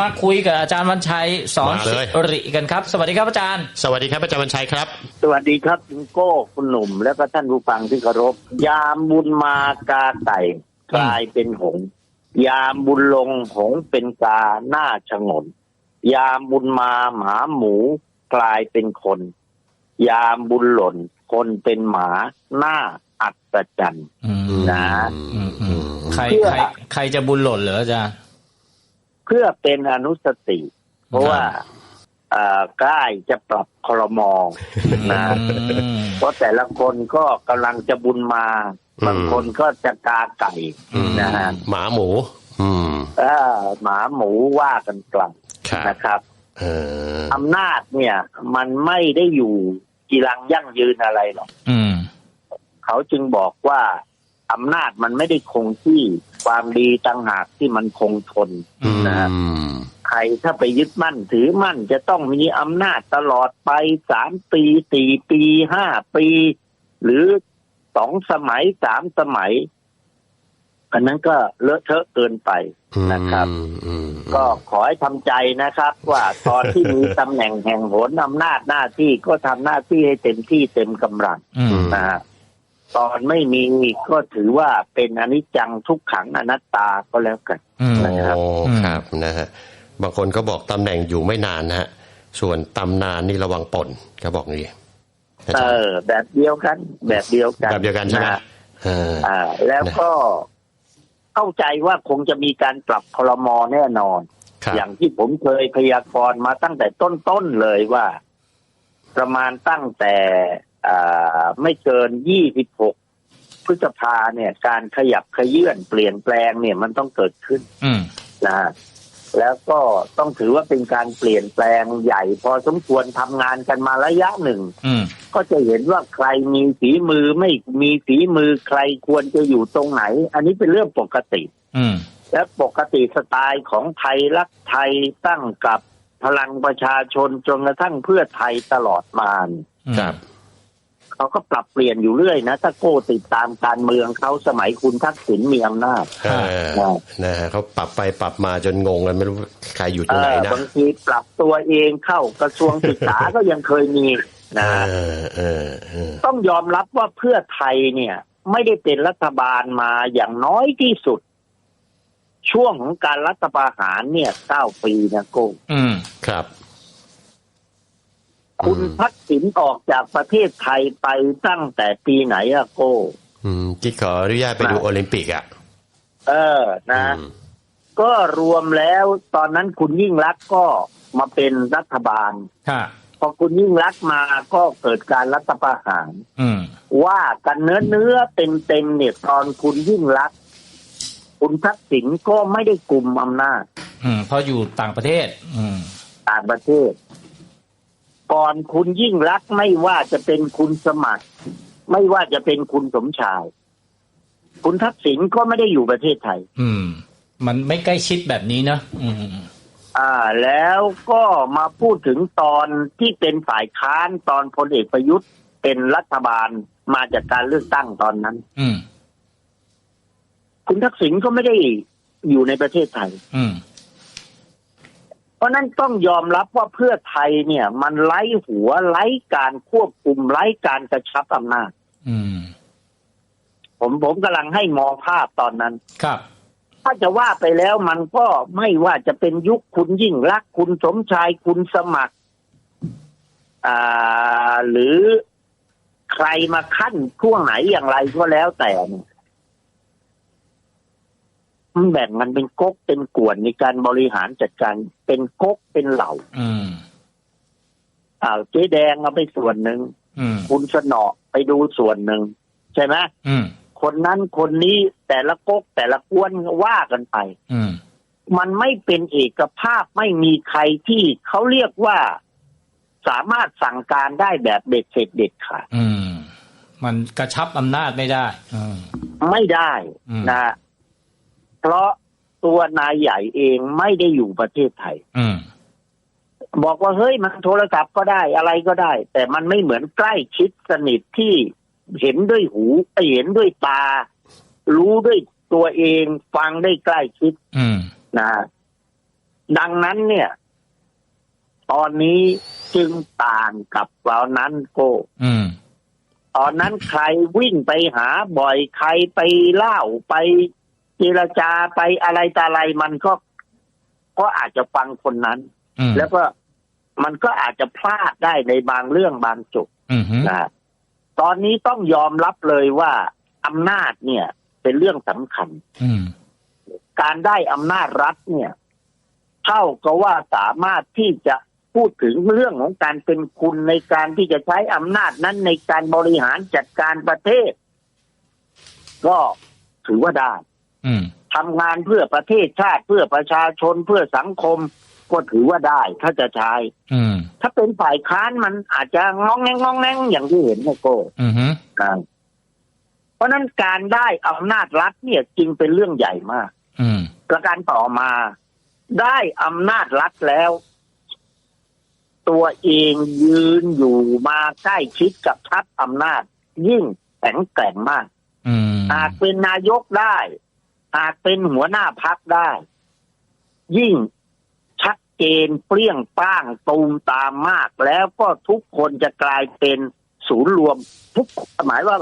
มาคุยกับอาจารย์วันชัยสอนมาเลยสิริกันครับ สวัสดีครับอาจารย์ สวัสดีครับอาจารย์วันชัยครับ สวัสดีครับคุณโก้คุณหนุ่ม และก็ท่านผู้ฟังที่เคารพยามบุญมากาไก่กลายเป็นหงส์ยามบุญลงหงส์เป็นกาหน้าชงน ยามบุญมาหมาหมูกลายเป็นคน ยามบุญหล่น คนเป็นหมาหน้าอัศจรรย์อืมนะอืมอืมใครเพื่อใครใครจะบุญหล่นเหรออาจารย์ เพื่อเป็นอนุสติ เพราะว่าเอ่อใกล้จะปรับครมอนะอืมเพราะแต่ละคนก็กำลังจะบุญมาอืมบางคนก็จะกาไก่อืมนะฮะหมาหมู อืมเออหมาหมูว่ากันกลับครับนะครับเอออำนาจเนี่ย มันไม่ได้อยู่กีรังยั่งยืนอะไรหรอกอืมเขาจึงบอกว่า อำนาจมันไม่ได้คงที่ความดีต่างหากที่มันคงทนอืมนะฮะอืมใครถ้าไปยึดมั่นถือมั่นจะต้องมีอำนาจตลอดไปสามปีสี่ปีห้าปี หรือสองสมัยสามสมัยอันนั้นก็เลอะเทอะเกินไปนะครับอืมอืมก็ขอให้ทำใจนะครับ ว่าตอนที่มีตำแหน่งแห่งโหนอำนาจหน้าที่ก็ทำหน้าที่ให้เต็มที่เต็มกำลังอืมนะฮะ ตอนไม่มีก็ถือว่าเป็นอนิจจังทุกขังอนัตตาก็แล้วกันอืมโอ้นะครับครับนะฮะบางคนก็บอกตำแหน่งอยู่ไม่นานนะฮะส่วนตำนานนี่ระวังป่นก็บอกงี้อาเอจารย์อแบบเดียวกัน แบบเดียวกันแบบเดียวกันใช่ไหมะเอออ่า แล้วก็เข้าใจว่าคงจะมีการปรับคลมอแน่นอนครับอย่างที่ผมเคยพยากรณ์มาตั้งแต่ต้นๆเลยว่า ประมาณตั้งแต่อ่า ไม่เกิน 26 พฤษภาเนี่ย การขยับขยื่นเปลี่ยนแปลงเนี่ยมันต้องเกิดขึ้นอืมนะฮะแล้วก็ต้องถือว่าเป็นการเปลี่ยนแปลงใหญ่ พอสมควรทำงานกันมาระยะหนึ่งอืมก็จะเห็นว่าใครมีฝีมือไม่มีฝีมือใครควรจะอยู่ตรงไหน อันนี้เป็นเรื่องปกติอืมและปกติสไตล์ของไทยรักไทยตั้งกับพลังประชาชนจนกระทั่งเพื่อไทยตลอดมาเนี่ยครับ เขาก็ปรับเปลี่ยนอยู่เรื่อยนะถ้าโก้ติดตามการเมืองเขาสมัยคุณทักษิณมีอำนาจเออครับนะฮะเขาปรับไปปรับมาจนงงกันไม่รู้ใครอยู่ตรเองไหนอนะบางทีปรับตัวเองเข้ากระทรวงศึกษาก็ยังเคยมีนะเออเออเออต้องยอมรับว่าเพื่อไทยเนี่ย ไม่ได้เป็นรัฐบาลมาอย่างน้อยที่สุด ช่วงของการรัฐประหารเนี่ยเก้าปีนะโก้อืมครับ คุณอืมทักษิณออกจากประเทศไทยไปตั้งแต่ปีไหนอะโก้อืมที่ขออนุญาตไปดูมาโอลิมปิกอะเออนะอืมก็รวมแล้วตอนนั้นคุณยิ่งรักษณ์ก็มาเป็นรัฐบาลค่ะพอคุณยิ่งรักษณ์มาก็เกิดการรัฐประหารอืมว่ากันเนื้อเนื้อเต็มเต็มๆเนี่ยตอนคุณยิ่งรักษณ์คุณทักษิณก็ไม่ได้กลุ่มอำนาจ อืม เพราะอยู่ต่างประเทศ อืม ต่างประเทศ ก่อนคุณยิ่งรักษณ์ไม่ว่าจะเป็นคุณสมัคร ไม่ว่าจะเป็นคุณสมชาย คุณทักษิณก็ไม่ได้อยู่ประเทศไทย อืม มันไม่ใกล้ชิดแบบนี้เนอะอืมอ่า แล้วก็มาพูดถึงตอนที่เป็นฝ่ายค้านตอนพลเอกประยุทธ์เป็นรัฐบาลมาจากการเลือกตั้งตอนนั้น อืม คุณทักษิณก็ไม่ได้อยู่ในประเทศไทย อืม เพราะนั้นต้องยอมรับว่าเพื่อไทยเนี่ย มันไร้หัวไร้การควบคุมไร้การกระชับอำนาจอืมผมผมกำลังให้มองภาพตอนนั้น ครับ ถ้าจะว่าไปแล้วมันก็ไม่ว่าจะเป็นยุคคุณยิ่งรักษณ์คุณสมชายคุณสมัคร อ่า หรือใครมาขั้นช่วงไหนอย่างไรก็แล้วแต่เนี่ย มันแบ่งมันเป็นก๊กเป็นกวนในการบริหารจัดการเป็นก๊กเป็นเหล่า อืมอ่าเจ๊แดงเอาไปส่วนหนึ่งอืมคุณสนอไปดูส่วนหนึ่งใช่ไหมอืมคนนั้นคนนี้แต่ละก๊กแต่ละกวนว่ากันไปอืมมันไม่เป็นเอกภาพไม่มีใครที่เขาเรียกว่าสามารถสั่งการได้แบบเด็ดเสร็จเด็ดขาดอืมมันกระชับอำนาจไม่ได้อืมไม่ได้อืมนะ เพราะตัวนายใหญ่เองไม่ได้อยู่ประเทศไทยอืมบอกว่าเฮ้ยมันโทรศัพท์ก็ได้อะไรก็ได้ แต่มันไม่เหมือนใกล้ชิดสนิทที่เห็นด้วยหูเห็นด้วยตา รู้ด้วยตัวเองฟังได้ใกล้ชิดอืมนะดังนั้นเนี่ย ตอนนี้จึงต่างกับตอนนั้นโก้อืมตอนนั้นใครวิ่งไปหาบ่อยใครไปเล่าไป เจรจาไปอะไรต่ออะไรมันก็ก็อาจจะฟังคนนั้นอืมแล้วก็มันก็อาจจะพลาดได้ในบางเรื่องบางจุดอืมฮึนะตอนนี้ต้องยอมรับเลยว่าอำนาจเนี่ย เป็นเรื่องสำคัญอืมการได้อำนาจรัฐเนี่ย เท่ากับว่าสามารถที่จะพูดถึงเรื่องของการเป็นคุณในการที่จะใช้อำนาจนั้นในการบริหารจัดการประเทศ ก็ถือว่าได้อืม ทำงานเพื่อประเทศชาติเพื่อประชาชนเพื่อสังคม ก็ถือว่าได้ถ้าจะใช้อืมถ้าเป็นฝ่ายค้านมันอาจจะงองแงงงองแงงอย่างที่เห็นนะโก้อืมฮึนะเพราะฉะนั้นการได้อำนาจรัฐเนี่ยจึงเป็นเรื่องใหญ่มากอืมประการต่อมาได้อำนาจรัฐแล้ว ตัวเองยืนอยู่มาใกล้ชิดกับทัพอำนาจ ยิ่งแข็งแกร่งมากอืมหากเป็นนายกได้ หากเป็นหัวหน้าพักได้ ยิ่งชัดเจนเปรี้ยงป้างตูมตามมาก แล้วก็ทุกคนจะกลายเป็นศูนย์รวม ทุกหมายว่า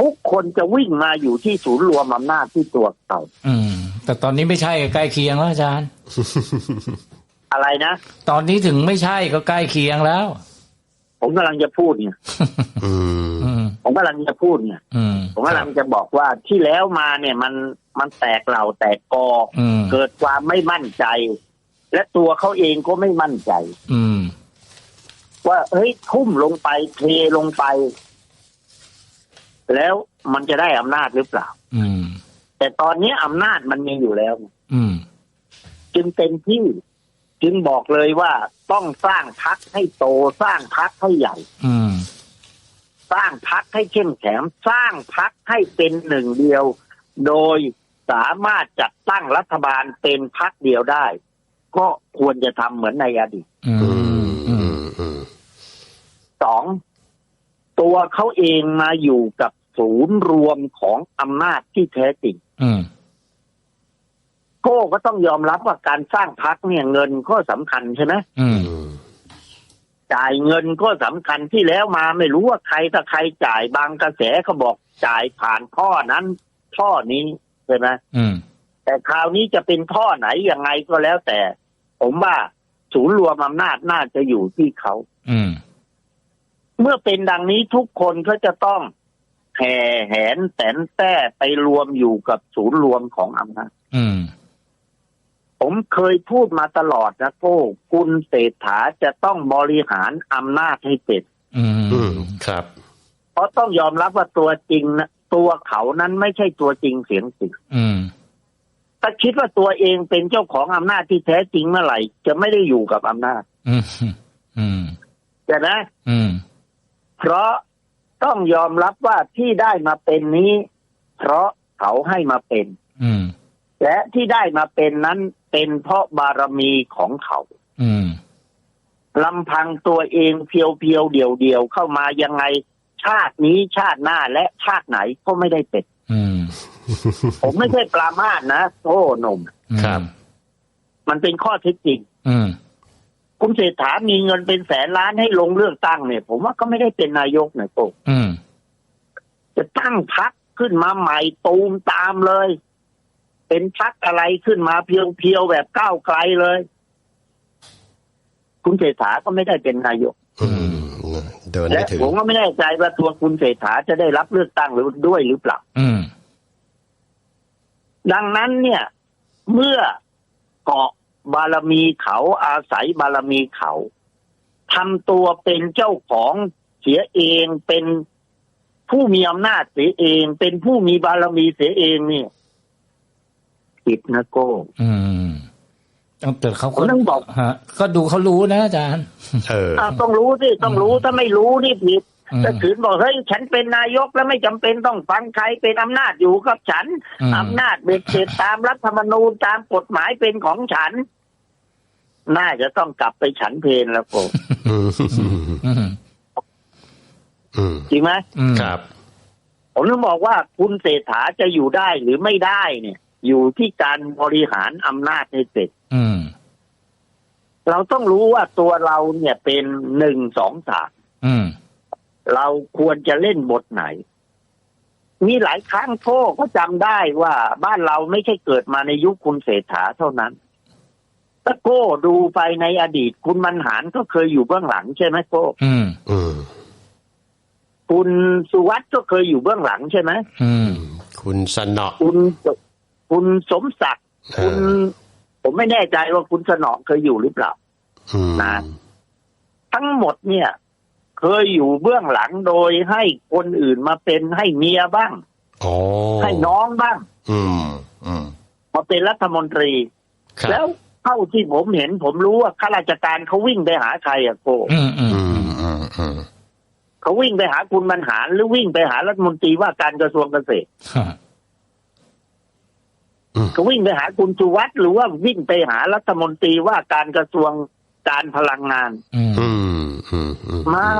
ทุกคนจะวิ่งมาอยู่ที่ศูนย์รวมอำนาจที่ตัวเขาอืม แต่ตอนนี้ไม่ใช่ใกล้เคียงแล้วอาจารย์ อะไรนะ ตอนนี้ถึงไม่ใช่ก็ใกล้เคียงแล้ว ผมกำลังจะพูดเนี่ยอืมอืมผมกำลังจะพูดเนี่ยอืมผมกำลังจะบอกว่าที่แล้วมาเนี่ยมันมันแตกเหล่าแตกกออืมเกิดความไม่มั่นใจ และตัวเขาเองก็ไม่มั่นใจ อืมว่าเฮ้ยทุ่มลงไปเทลงไป แล้วมันจะได้อำนาจหรือเปล่า อืม แต่ตอนนี้อำนาจมันมีอยู่แล้ว อืม จึงเต็มที่ จึงบอกเลยว่าต้องสร้างพักให้โตสร้างพักให้ใหญ่ อืม สร้างพักให้เข้มแข็งสร้างพักให้เป็นหนึ่งเดียว โดยสามารถจัดตั้งรัฐบาลเป็นพักเดียวได้ ก็ควรจะทำเหมือนในอดีตอือืมมอือืมมอืมสองตัวเขาเองมาอยู่กับศูนย์รวมของอำนาจที่แท้จริง อืม โก้ก็ต้องยอมรับว่าการสร้างพักเนี่ยเงินก็สำคัญใช่ไหมอืมอืมจ่ายเงินก็สำคัญที่แล้วมาไม่รู้ว่าใครถ้าใครจ่ายบางกระแสเขาบอกจ่ายผ่านท่อนั้น ท่อนี้ใช่ไหมอืมแต่คราวนี้จะเป็นท่อไหนยังไงก็แล้วแต่ ผมว่าศูนย์รวมอำนาจน่าจะอยู่ที่เขาอืมเมื่อเป็นดังนี้ทุกคนก็จะต้องแห่แหนแสนแต้ไปรวมอยู่กับศูนย์รวมของอำนาจอืม ผมเคยพูดมาตลอดนะโก้คุณเศรษฐาจะต้องบริหารอำนาจให้เป็นอืมอืมครับ เพราะต้องยอมรับว่าตัวจริงนะตัวเขานั้นไม่ใช่ตัวจริงเสียงจริงอืมถ้าคิดว่าตัวเองเป็นเจ้าของอำนาจที่แท้จริงเมื่อไหร่ จะไม่ได้อยู่กับอำนาจ อืมอืมใช่ไหมอืม เพราะต้องยอมรับว่าที่ได้มาเป็นนี้ เพราะเขาให้มาเป็น อืมและที่ได้มาเป็นนั้น เป็นเพราะบารมีของเขาอืมลำพังตัวเองเพียวๆเดี่ยวๆเข้ามายังไง ชาตินี้ชาติหน้าและชาติไหนก็ไม่ได้เป็นอืมผมไม่ใช่ปรามาสนะโอ้หนมครับ มันเป็นข้อเท็จจริงอืมคุณเศรษฐามีเงินเป็นแสนล้านให้ลงเลือกตั้งเนี่ย ผมว่าก็ไม่ได้เป็นนายกนะโตอืมจะตั้งพักขึ้นมาใหม่ตูมตามเลย เป็นพักอะไรขึ้นมาเพียวๆแบบก้าวไกลเลย คุณเศรษฐาก็ไม่ได้เป็นนายกอืมเดินและไม่ถึงผมก็ไม่แน่ใจว่าตัวคุณเศรษฐาจะได้รับเลือกตั้งหรือด้วยหรือเปล่าอืมดังนั้นเนี่ย เมื่อเกาะบารมีเขาอาศัยบารมีเขาทำตัวเป็นเจ้าของเสียเองเป็นผู้มีอำนาจเสียเอง เป็นผู้มีบารมีเสียเองเนี่ย ผิดนะโก้ อืมต้องแต่เขาผมต้องบอกฮะ ก็ดูเขารู้นะอาจารย์ เอออะต้องรู้สิต้องรู้ถ้าไม่รู้นี่ผิดอืมถ้าขืนบอกเฮ้ยฉันเป็นนายกแล้วไม่จำเป็นต้องฟังใครเป็นอำนาจอยู่กับฉันอืมอำนาจเบ็ดเสร็จตามรัฐธรรมนูญตามกฎหมายเป็นของฉัน น่าจะต้องกลับไปฉันเพลนแล้วโกอืมอืมอืมจริงไหมอืมครับ ผมต้องบอกว่าคุณเศรษฐาจะอยู่ได้หรือไม่ได้เนี่ย อยู่ที่การบริหารอำนาจให้เสร็จอืมเราต้องรู้ว่าตัวเราเนี่ยเป็นหนึ่งสองสามอืมเราควรจะเล่นบทไหน มีหลายครั้งโทษก็จำได้ว่าบ้านเราไม่ใช่เกิดมาในยุคคุณเศรษฐาเท่านั้นตะโก้ดูไปในอดีตคุณมันหารก็เคยอยู่เบื้องหลังใช่ไหมโก้อืมอืมคุณสุวัสด์ก็เคยอยู่เบื้องหลังใช่ไหมอืมคุณสนอคุณ คุณสมศักดิ์เอคุณอผมไม่แน่ใจว่าคุณสนองเคยอยู่หรือเปล่าอืมนะทั้งหมดเนี่ย เคยอยู่เบื้องหลังโดยให้คนอื่นมาเป็นให้เมียบ้างอ๋อให้น้องบ้าง อืมอืมมาเป็นรัฐมนตรีครับแล้วเท่าที่ผมเห็น ผมรู้ว่าข้าราชการเขาวิ่งไปหาใครอะโกอืมอืมอืมอืมอืมเขาวิ่งไปหาคุณบรรหารหรือวิ่งไปหารัฐมนตรีว่าการกระทรวงเกษตร ฮะเขาวิ่งไปหาคุณสุวัสด์หรือว่าวิ่งไปหารัฐมนตรีว่าการกระทรวงการพลังงานอืมอืมอืมอืมไม่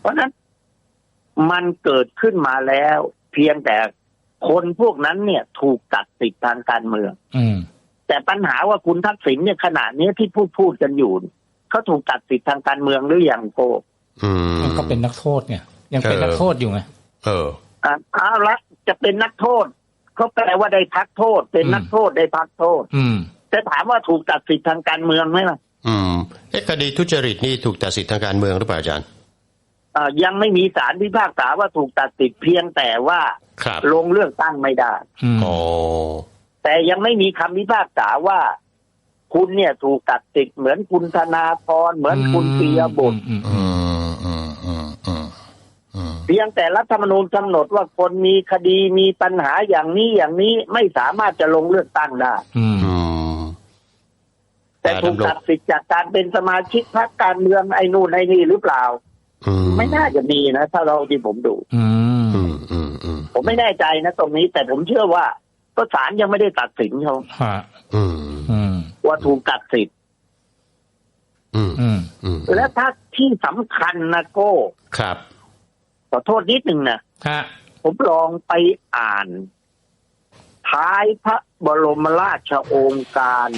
เพราะฉะนั้นมันเกิดขึ้นมาแล้ว เพียงแต่คนพวกนั้นเนี่ย ถูกตัดสิทธิทางการเมืองอืมแต่ปัญหาว่าคุณทักษิณเนี่ยขณะนี้ที่พูดพูดกันอยู่เขาถูกตัดสิทธิทางการเมืองหรือยังโกอืมมันก็เป็นนักโทษไงยังเป็นเออนักโทษอยู่ไงเอออะเอาละจะเป็นนักโทษ เขาแปลว่าได้พักโทษ เป็นอืมนักโทษได้พักโทษ อืมแต่ถามว่าถูกตัดสิทธิทางการเมืองไหมล่ะ อืมเอ๊ะคดีทุจริตนี่ถูกตัดสิทธิ์ทางการเมืองหรือเปล่าอาจารย์อ่ายังไม่มีสารพิพากษาว่าถูกตัดสิทธิ์เพียงแต่ว่าครับลงเลือกตั้งไม่ได้อืมอ๋อแต่ยังไม่มีคำพิพากษาว่า คุณเนี่ยถูกตัดสิทธิ์เหมือนคุณธนาธรเหมือนคุณปียบุตร อืมอื อื ม มอืมอืมอืมอืม เพียงแต่รัฐธรรมนูญกำหนดว่าคนมีคดีมีปัญหาอย่างนี้อย่างนี้ไม่สามารถจะลงเลือกตั้งได้ อืมอืมแต่ถูกตัดสิทธิ์จากการเป็นสมาชิกพรรคการเมืองไอ้นู่นไอ้นี่หรือเปล่า อืมไม่น่าจะมีนะถ้าเราที่ผมดู อืม อืมอืมอืมผมไม่แน่ใจนะตรงนี้ แต่ผมเชื่อว่าก็ศาลยังไม่ได้ตัดสินเขาฮะ อืมอืม ว่าถูกตัดสิทธิ์อืมอืม อืมและถ้าที่สำคัญนะโก้ ครับ ขอโทษนิดหนึ่งนะฮะผมลองไปอ่าน ท้ายพระบรมราชโองการ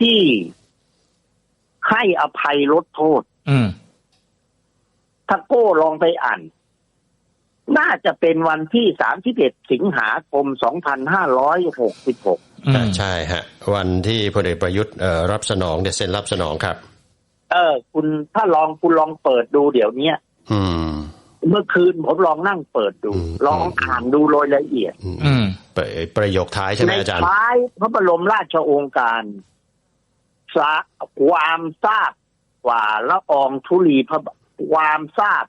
ที่ให้อภัยลดโทษอืมถ้าโก้ลองไปอ่าน น่าจะเป็นวันที่31สิงหาคม2566อืมใช่ฮะ วันที่พลเอกประยุทธ์เอ่อรับสนองเนี่ยเซ็นรับสนองครับ เออ คุณถ้าลองคุณลองเปิดดูเดี๋ยวเนี้ยอืม เมื่อคืนผมลองนั่งเปิดดูอืมลองอ่านดูโดยละเอียดอืมอืมประประโยคท้ายใช่ไหมในอาจารย์ท้ายพระบรมราชโองการสาความทราบกว่าละอองธุลีพระบความทราบ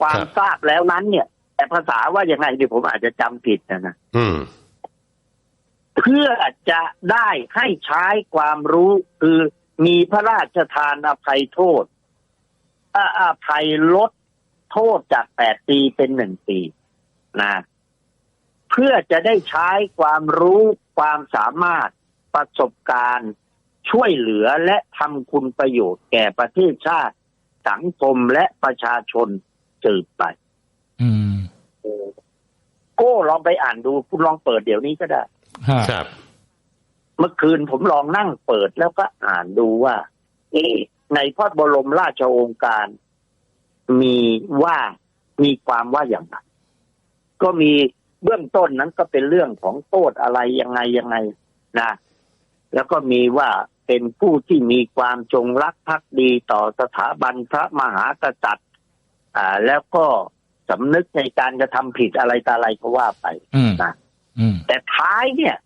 ความครับทราบแล้วนั้น เนี่ย แต่ภาษาว่ายังไงเดี๋ยวผมอาจจะจำผิดนะนะอืมเพื่อจะได้ให้ใช้ความรู้คือมีพระราชทานอภัยโทษ อ่าอภัยลดโทษจากแปดปีเป็นหนึ่งปีนะเพื่อจะได้ใช้ความรู้ความสามารถประสบการณ์ช่วยเหลือและทำคุณประโยชน์แก่ประเทศชาติ สังคมและประชาชนสืบไปอืมโก้ลองไปอ่านดูคุณลองเปิดเดี๋ยวนี้ก็ได้ฮะครับ เมื่อคืนผมลองนั่งเปิดแล้วก็อ่านดูว่าเอ๊ะ ในพระบรมราชโองการมีว่ามีความว่าอย่างไรก็มีเบื้องต้นนั้นก็เป็นเรื่องของโทษอะไรยังไงยังไงนะ แล้วก็มีว่าเป็นผู้ที่มีความจงรักภักดีต่อสถาบันพระมหากษัตริย์ อ่า แล้วก็สำนึกในการกระทำผิดอะไรต่ออะไรก็ว่าไปอืมนะอืมแต่ท้ายเนี่ยเ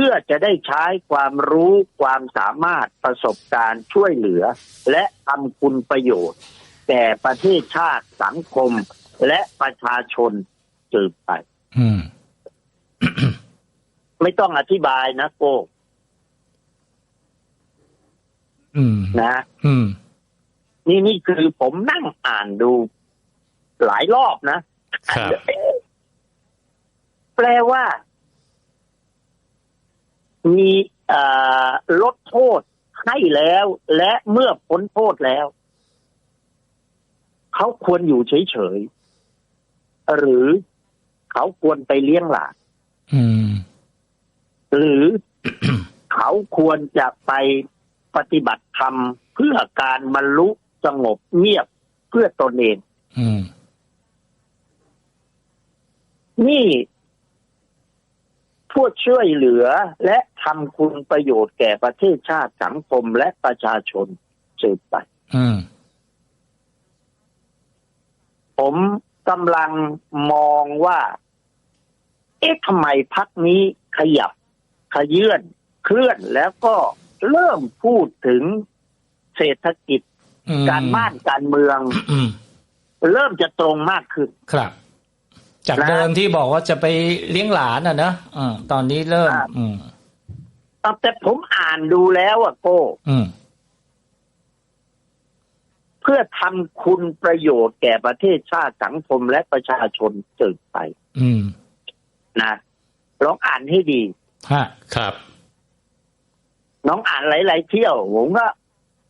พื่อจะได้ใช้ความรู้ความสามารถประสบการณ์ช่วยเหลือ และทำคุณประโยชน์แก่ประเทศชาติสังคมและประชาชนสืบไปอืมไม่ต้องอธิบายนะโก้อืมนะอืมนี่นี่คือผมนั่งอ่านดูหลายรอบนะครับแปลว่า มีเอ่อลดโทษให้แล้ว และเมื่อพ้นโทษแล้ว เขาควรอยู่เฉยๆหรือเขาควรไปเลี้ยงหลานอืมหรือเขาควรจะไปปฏิบัติธรรมเพื่อการบรรลุสงบเงียบเพื่อตนเองอื มนี่ผู้ช่วยเหลือและทำคุณประโยชน์แก่ประเทศชาติสังคมและประชาชนสืบไปอืมผมกำลังมองว่า เอ๊ะทำไมพักนี้ขยับ ขยื่นเคลื่อนแล้วก็เริ่มพูดถึงเศรษฐกิจอืมการบ้านการเมืองอืมเริ่มจะตรงมากขึ้นครับ จากนะเดิมที่บอกว่าจะไปเลี้ยงหลานอะนะอืมตอนนี้เริ่มครับอืมแต่ผมอ่านดูแล้วอะโก้อืมเพื่อทำคุณประโยชน์แก่ประเทศชาติสังคมและประชาชนสืบไปอืมนะลองอ่านให้ดีฮะครับ น้องอ่านหลาย ๆ เที่ยว ผมก็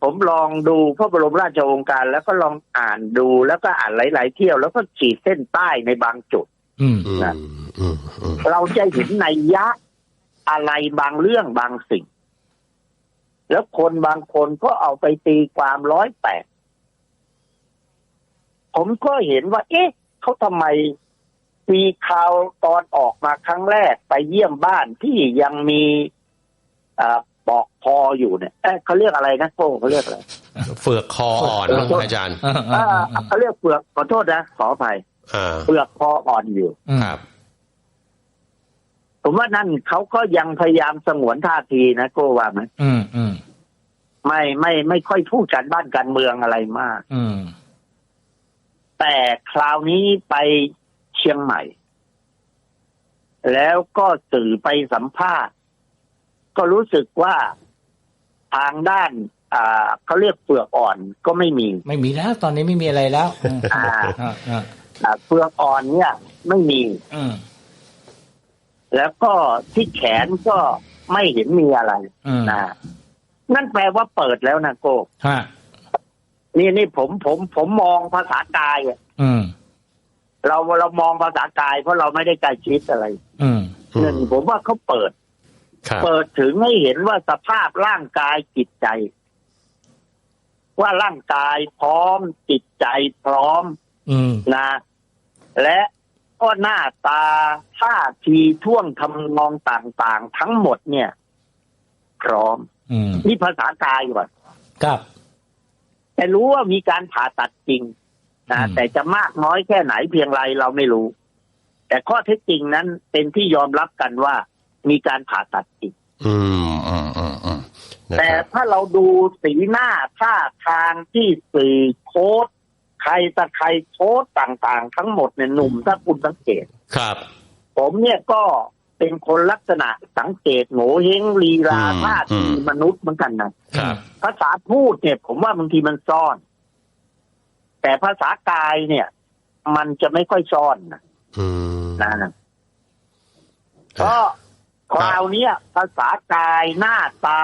ผมลองดูพระบรมราชโองการ แล้วก็ลองอ่านดูแล้วก็อ่านหลาย ๆ เที่ยวแล้วก็ขีดเส้นใต้ในบางจุดอืมอืมนะอืมอืมเราจะเห็นในยยะอะไรบางเรื่องบางสิ่ง แล้วคนบางคนก็เอาไปตีความร้อยแปดผมก็เห็นว่า เอ๊ะเขาทำไมมีข่าวตอนออกมาครั้งแรกไปเยี่ยมบ้านที่ยังมีอ่า ปอกพออยู่เนี่ยเอ๊ะเขาเรียกอะไรนะโก้เขาเรียกอะไรเฟือกคออ่อนเออมั้งอาจารย์อ่าอ่าอ่าอ่าเขาเรียกเปลือกขอโทษนะขออภัยอ่าเปลือกคออ่อนอยู่อืมครับผมว่านั่นเขาก็ยังพยายามสงวนท่าทีนะโก้ว่าไหมอืมอืมไม่ไม่ไม่ค่อยพูดการบ้านการเมืองอะไรมาก อืม แต่คราวนี้ไปเชียงใหม่ แล้วก็สื่อไปสัมภาษณ์ ก็รู้สึกว่าทางด้านอ่าเขาเรียกเปลือกอ่อนก็ไม่มี ไม่มีแล้ว ตอนนี้ไม่มีอะไรแล้วอืมอ่าอ่าอ่าอ่าเปลือกอ่อนเนี่ย ไม่มี อืมแล้วก็ที่แขนก็ไม่เห็นมีอะไรอืมนะนั่นแปลว่าเปิดแล้วนะโก้ฮะนี่นี่ผมผมผมมองภาษากายอะอืมเราเรามองภาษากายเพราะเราไม่ได้ใกล้ชิดอะไรอืมหนึ่งผมว่าเขาเปิดครับ เปิดถึงให้เห็นว่าสภาพร่างกายจิตใจ ว่าร่างกายพร้อมจิตใจพร้อมอืมนะ และก็หน้าตาท่าทีท่วงทำนองต่างๆ ทั้งหมดเนี่ย พร้อมอืมนี่ภาษากายก่อนครับ แต่รู้ว่ามีการผ่าตัดจริงนะอืมแต่จะมากน้อยแค่ไหนเพียงไรเราไม่รู้ แต่ข้อเท็จจริงนั้นเป็นที่ยอมรับกันว่า มีการผ่าตัดจริงอืมอืมอืมอืมนะแต่ครับถ้าเราดูสีหน้าท่าทางที่สื่อโค้ดใครตะใครโค้ดต่างๆ ทั้งหมดเนี่ยหนุ่มถ้าคุณสังเกต ครับ ผมเนี่ยก็เป็นคนลักษณะสังเกตโง่เฮงลีลาอืมท่าทีอืมมนุษย์เหมือนกันนะครับภาษาพูดเนี่ย ผมว่าบางทีมันซ่อน แต่ภาษากายเนี่ย มันจะไม่ค่อยซ่อนนะอืมนะก็ คราวเนี้ยภาษากายหน้าตา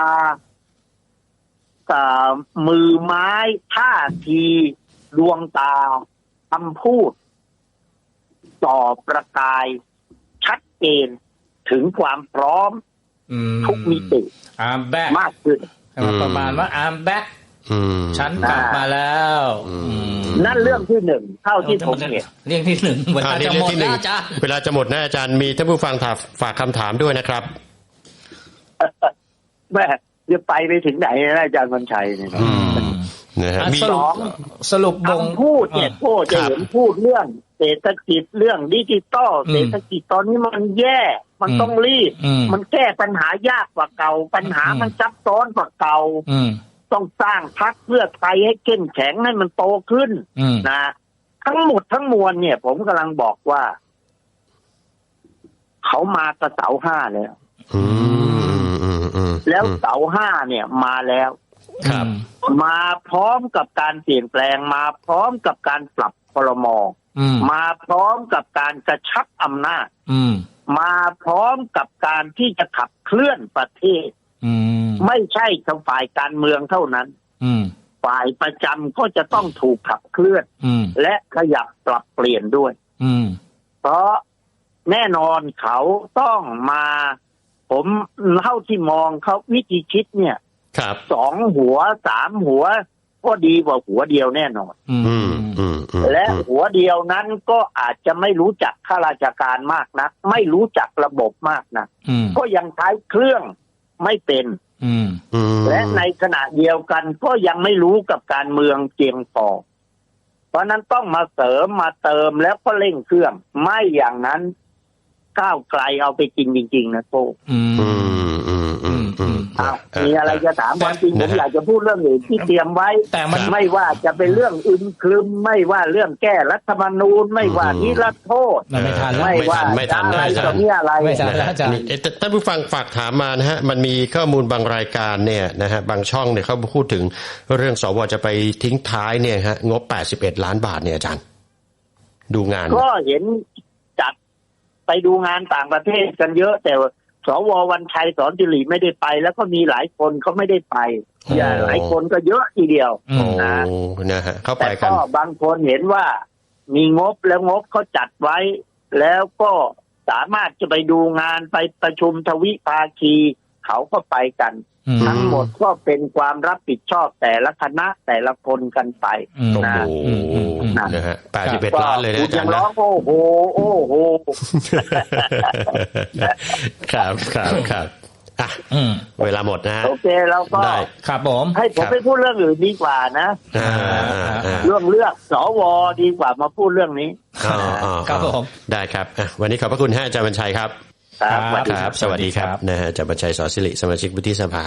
เอ่อมือไม้ท่าทีดวงตาคำพูด ต่อประกาย ชัดเจนถึงความพร้อมอืมทุกมิติอาร์มแบ็กมากขึ้นประมาณว่าอาร์มแบ็กอืม ฉันกลับมาแล้วอืมอืมนั่นเรื่องที่หนึ่งเท่าที่ผมเห็นเรื่องที่หนึ่งเวลาอ่านี่จะเรื่หมองดที่หแล้นึ่วงอาจารย์เวลาจะหมดนะอาจารย์มีท่านผู้ฟังถามฝากคำถามด้วยนะครับแม่จะไปไปถึงไหนนะอาจารย์วันชัยเนี่ยอืมนะฮะอะมีสรุปสรุปบงคำพูดเนี่ยโก้จะเห็นพูดเรื่องเศรษฐกิจเรื่องดิจิตอลอืมเศรษฐกิจตอนนี้มันแย่ มันอืมต้องรีบอืมมันแก้ปัญหายากกว่าเก่า ปัญหาอืมมันซับซ้อนกว่าเก่าอืม ต้องสร้างพักเพื่อไทยให้เข้มแข็งให้มันโตขึ้นอืมนะทั้งหมดทั้งมวลเนี่ย ผมกำลังบอกว่า เขามากระเสาห้าแล้วอืมอืมอืมแล้วเสาห้าเนี่ย มาแล้วครับมาพร้อมกับการเปลี่ยนแปลงมาพร้อมกับการปรับพลมอืมมาพร้อมกับการกระชับอำนาจอืมมาพร้อมกับการที่จะขับเคลื่อนประเทศอืม ไม่ใช่เฉพาะฝ่ายการเมืองเท่านั้นอืมฝ่ายประจำก็จะต้องถูกขับเคลื่อนอืมและขยับปรับเปลี่ยนด้วยอืมเพราะแน่นอนเขาต้องมาพผมเท่าที่มองเขาวิธีคิดเนี่ยครับสองหัวสามหัว ก็ดีกว่าหัวเดียวแน่นอนอืมอืมอืมอืมและหัวเดียวนั้นก็อาจจะไม่รู้จักข้าราชการมากนัก ไม่รู้จักระบบมากนักอืมก็ยังใช้เครื่อง ไม่เป็นอืมอืมและในขณะเดียวกันก็ยังไม่รู้กับการเมืองเพียงพอเพราะนั้นต้องมาเสริมมาเติมแล้วก็เร่งเครื่อง ไม่อย่างนั้นก้าวไกลเอาไปกินจริง ๆ นะโตอืมอืมอืมอื มอืมอ้าวมีอะไรจะถามความจริงผมนะฮะอยากจะพูดเรื่องอื่นที่เตรียมไว้แต่มันไม่ว่าจะเป็นเรื่องอึมครึม ไม่ว่าเรื่องแก้รัฐธรรมนูญ ไม่ว่านิรโทษมันไม่ทันแล้วไม่ว่าไม่ทันอะไรไม่ทันต่อมีอะไรไม่ทันนะฮะอาจารย์นี่เอ๊ะแต่ท่านผู้ฟังฝากถามมานะฮะ มันมีข้อมูลบางรายการเนี่ยนะฮะบางช่องเนี่ยเขาพูดถึงเรื่องสวจะไปทิ้งท้ายเนี่ยฮะงบ 81 ล้านบาทเนี่ยอาจารย์ ดูงาน ก็เห็นจัดไปดูงานต่างประเทศกันเยอะแต่ว่า สววันชัยสอนจิริไม่ได้ไป แล้วก็มีหลายคนเขาไม่ได้ไปอ๋ออย่าหลายคนก็เยอะทีเดียวอืโอ้มนะนะฮะเข้าไปแต่กันก็บางคนเห็นว่ามีงบแล้วงบเขาจัดไว้ แล้วก็สามารถจะไปดูงานไปประชุมทวิภาคีเขาก็ไปกันอืม ทั้งหมดก็เป็นความรับผิดชอบแต่ละคณะแต่ละคนกันไปอืมโอ้นะโหอืมอืมอืมนะฮะ81ล้านเลยนะคุณอาจายัรงย์ร้นะองโอ้โหโอ้โหครับครับครับอะอืมเวลาหมดนะฮะโอเคเราก็ได้ครับผมให้ผมครับไปพูดเรื่องอื่นดีกว่านะอ่าอ่าอ่าเรื่องเลือกสวดีกว่ามาพูดเรื่องนี้อ๋ออ๋อครับผมได้ครับอะวันนี้ขอบพระคุณฮะอาจารย์บัญชัยครับ ครับสวัสดีครับ สวัสดีครับนะฮะอาจารย์บัญชัยสอนสิริสมาชิกวุฒิสภา